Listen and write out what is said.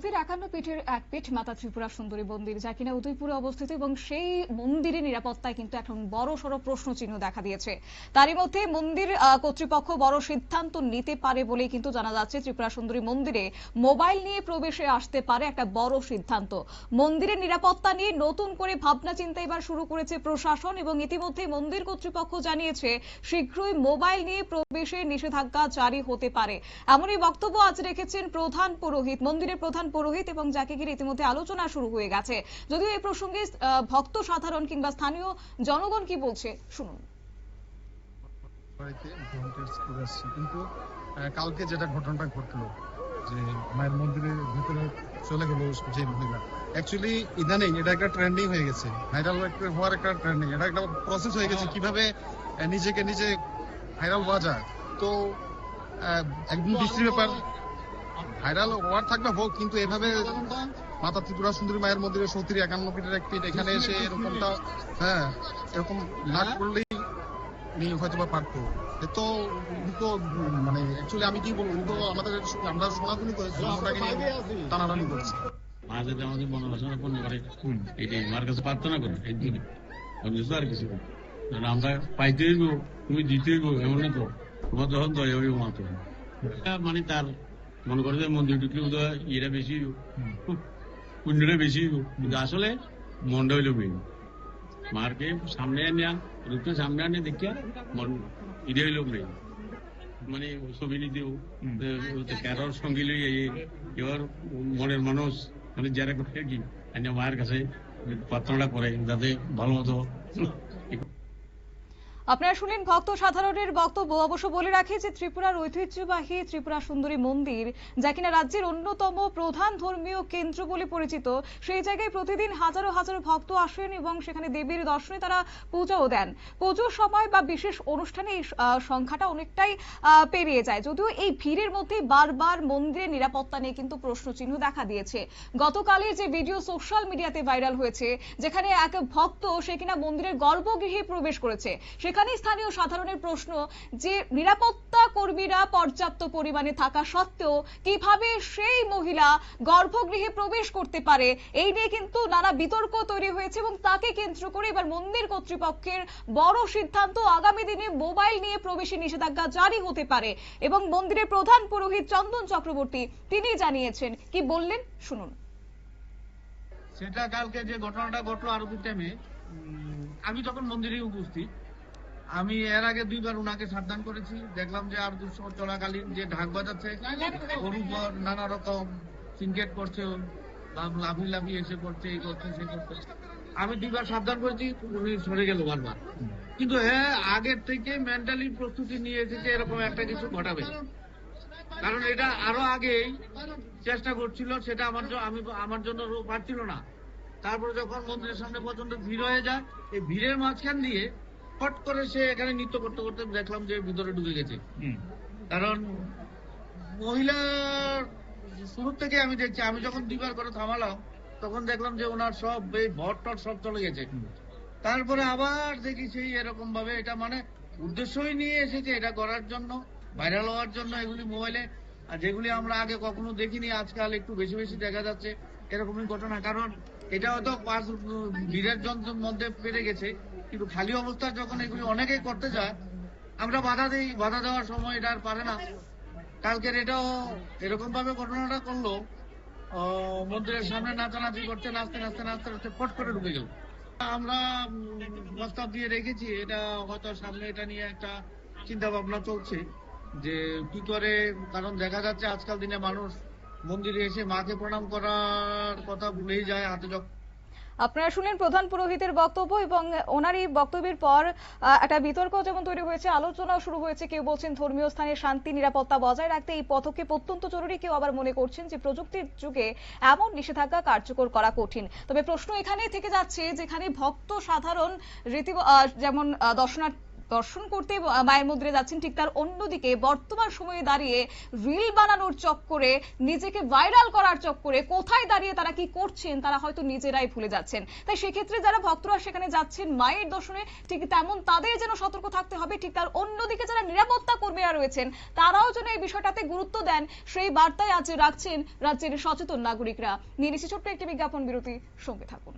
পৃথিবীর একান্ন পীঠের এক পীঠ মাতা ত্রিপুরা সুন্দরী মন্দির, যা কিনা উদয়পুরে অবস্থিত এবং সেই মন্দিরের নিরাপত্তায় কিন্তু এখন বড় সড় প্রশ্ন দেখা দিয়েছে। তারই মধ্যে মন্দির কর্তৃপক্ষ বড় সিদ্ধান্ত নিতে পারে বলেই কিন্তু জানা যাচ্ছে, ত্রিপুরা সুন্দরী মন্দিরে মোবাইল নিয়ে প্রবেশে আসতে পারে একটা বড় সিদ্ধান্ত। মন্দিরের নিরাপত্তা নিয়ে নতুন করে ভাবনা চিন্তা এবার শুরু করেছে প্রশাসন এবং ইতিমধ্যে মন্দির কর্তৃপক্ষ জানিয়েছে, শীঘ্রই মোবাইল নিয়ে প্রবেশের নিষেধাজ্ঞা জারি হতে পারে। এমনই বক্তব্য আজ রেখেছেন প্রধান পুরোহিত, মন্দিরের প্রধান পুরোহিত এবং যাকে ঘিরে ইতিমধ্যে আলোচনা শুরু হয়ে গেছে। যদিও এই প্রসঙ্গে ভক্ত সাধারণ কিংবা স্থানীয় জনগণ কি বলছে শুনুন। বাড়িতে ভলেন্টিয়ার্স করে আসছি কিন্তু কালকে যেটা ঘটনাটা ঘটলো যে মায়ের মন্দিরের ভিতরে চলে গেল যে মহিলা। অ্যাকচুয়ালি ইদানিং এটা একটা ট্রেন্ডিং হয়ে গেছে। ভাইরাল হওয়ার একটা ট্রেন্ডিং এটা একটা প্রসেস হয়ে গেছে কীভাবে নিজেকে নিজে ভাইরাল হওয়া যায়। তো আহ, একদম বিশ্রী ব্যাপার ভাইরাল হওয়ার থাকবে হোক, কিন্তু এভাবে মাতা ত্রিপুরা সুন্দরী মায়ের মন্দিরে সত্তর একান্ন ফিটের এক ফিট এখানে এসে এরকমটা হ্যাঁ এরকম না করলেই হয়তো বা পারতো। তো তো মানে অ্যাকচুয়ালি আমি কি বলব তো আমাদের আমরা সনাতনী করেছি ওটাকে নিয়ে টানাটানি করছি। মা যাতে আমাদের মনোবাসনা পূর্ণ করে এটাই মার কাছে প্রার্থনা করো, এই দিনে অন্য কিছু আর কিছু আমরা পাইতে হইব, তুমি দিতে হইব এমন তো। তোমার মানে তার মনে করে যে মন্দির ঢুকলে বোধহয় ইয়েটা বেশি পুণ্যটা বেশি কিন্তু আসলে মনটা হইল মেন মারকে সামনে আনিয়া রূপটা সামনে আনিয়ে দেখিয়া মন এটা হইল মেন মানে ছবি নিতেও কারোর সঙ্গী লই এবার মনের মানুষ মানে যারা করে কি মায়ের কাছে প্রার্থনাটা করে যাতে ভালো মতো আপনারা শুনলেন ভক্ত সাধারণের বক্তব্য। অবশ্য বলে রাখি যে ত্রিপুরার ঐতিহ্যবাহী ত্রিপুরা সুন্দরী মন্দির, যা কিনা রাজ্যের অন্যতম প্রধান ধর্মীয় কেন্দ্র বলে পরিচিত, সেই জায়গায় প্রতিদিন হাজারো হাজারো ভক্ত আসেন এবং সেখানে দেবীর দর্শনে তারা পূজাও দেন। পুজোর সময় বা বিশেষ অনুষ্ঠানে এই সংখ্যাটা অনেকটাই পেরিয়ে যায়। যদিও এই ভিড়ের মধ্যে বারবার মন্দিরের নিরাপত্তা নিয়ে কিন্তু প্রশ্নচিহ্ন দেখা দিয়েছে। গতকালের যে ভিডিও সোশ্যাল মিডিয়াতে ভাইরাল হয়েছে, যেখানে এক ভক্ত সে কিনা মন্দিরের গর্ভগৃহে প্রবেশ করেছে। সেখানে স্থানীয় সাধারণের প্রশ্ন যে নিরাপত্তা কর্মীরা পর্যাপ্ত পরিমাণে থাকা সত্ত্বেও কীভাবে সেই মহিলা গর্ভগৃহে প্রবেশ করতে পারে, এই নিয়ে কিন্তু নানা বিতর্ক তৈরি হয়েছে এবং তাকে কেন্দ্র করে এবার মন্দির কর্তৃপক্ষের বড় সিদ্ধান্ত আগামী দিনে মোবাইল নিয়ে প্রবেশের নিষেধাজ্ঞা জারি হতে পারে এবং মন্দিরের প্রধান পুরোহিত চন্দন চক্রবর্তী তিনি জানিয়েছেন। কি বললেন? শুনুন। সেটা কালকে যে ঘটনাটা ঘটলো আরও টাইমে আমি তখন মন্দিরে উপস্থিত। আমি এর আগে দুইবার উনাকে সাবধান করেছি। দেখলাম যে আর দুশো চলাকালীন যে ঢাক বাজাচ্ছে, ওর উপর নানা রকম সিনকেট করছে, লাভ- লাফিয়ে লাফিয়ে এসে করছে, এই করছে, সে করছে। আমি দুইবার সাবধান করেছি, উনি সরে গেল বারবার। কিন্তু হ্যাঁ আগের থেকে মেন্টালি প্রস্তুতি নিয়ে এসেছে, এরকম একটা কিছু ঘটাবে। কারণ এটা আরও আগেই চেষ্টা করছিল, সেটা আমার জ- আমি আমার জন্য পারছিল না। তারপরে যখন মন্দিরের সামনে প্রচণ্ড ভিড় হয়ে যায়, এই ভিড়ের মাঝখান দিয়ে ফট করে সে এখানে নৃত্য করতে করতে দেখলাম যে ভিতরে ঢুকে গেছে। কারণ মহিলার শুরু থেকে আমি দেখছি আমি যখন দুইবার করে থামালাম তখন দেখলাম যে ওনার সব এই ভট টট সব চলে গেছে। তারপরে আবার দেখি সেই এরকম ভাবে এটা মানে উদ্দেশ্যই নিয়ে এসেছে এটা করার জন্য ভাইরাল হওয়ার জন্য এগুলি মোবাইলে। আর যেগুলি আমরা আগে কখনো দেখিনি আজকাল একটু বেশি বেশি দেখা যাচ্ছে এরকমই ঘটনা। কারণ এটা হয়তো পাঁচ ভিড়ের যন্ত্রের মধ্যে পেরে গেছে। কিন্তু খালি অবস্থা যখন এগুলি অনেকেই করতে যায় আমরা বাধা দিই, বাধা দেওয়ার সময় এটা আর পারে না। কালকের এটাও এরকম ভাবে ঘটনাটা করল মন্দিরের সামনে নাচানাচি করতে, নাচতে নাচতে নাচতে নাচতে ফট করে ঢুকে গেল। আমরা প্রস্তাব দিয়ে রেখেছি, এটা হয়তো সামনে এটা নিয়ে একটা চিন্তা ভাবনা চলছে, যে কি করে, কারণ দেখা যাচ্ছে আজকাল দিনে মানুষ মন্দিরে এসে মাকে প্রণাম করার কথা ভুলেই যায়, হাতে যখন আপনারা শুনলেন প্রধান পুরোহিতের বক্তব্য এবং ওনার এই বক্তব্যের পর একটা বিতর্ক যেমন তৈরি হয়েছে আলোচনা শুরু হয়েছে। কেউ বলছেন ধর্মীয় স্থানে শান্তি, নিরাপত্তা বজায় রাখতে এই পদক্ষেপ অত্যন্ত জরুরি। কেউ আবার মনে করছেন যে প্রযুক্তির যুগে এমন নিষেধাজ্ঞা কার্যকর করা কঠিন। তবে প্রশ্ন এখানেই থেকে যাচ্ছে, যেখানে ভক্ত সাধারণ রীতি যেমন দর্শনার্থী দর্শন করতে মায়ের মন্দিরে যাচ্ছেন ঠিক তার অন্যদিকে। বর্তমান সময়ে দাঁড়িয়ে রিল বানানোর চক্করে, নিজেকে ভাইরাল করার চক্করে কোথায় দাঁড়িয়ে তারা কি করছেন তারা হয়তো নিজেরাই ভুলে যাচ্ছেন। তাই সেক্ষেত্রে যারা ভক্তরা সেখানে যাচ্ছেন মায়ের দর্শনে, ঠিক তেমন তাদের যেন সতর্ক থাকতে হবে। ঠিক তার অন্যদিকে যারা নিরাপত্তা কর্মীরা রয়েছেন, তারাও যেন এই বিষয়টাতে গুরুত্ব দেন। সেই বার্তায় আজ রাখছেন রাজ্যের সচেতন নাগরিকরা। নিয়ে ছোট্ট একটি বিজ্ঞাপন বিরতি সঙ্গে থাকুন।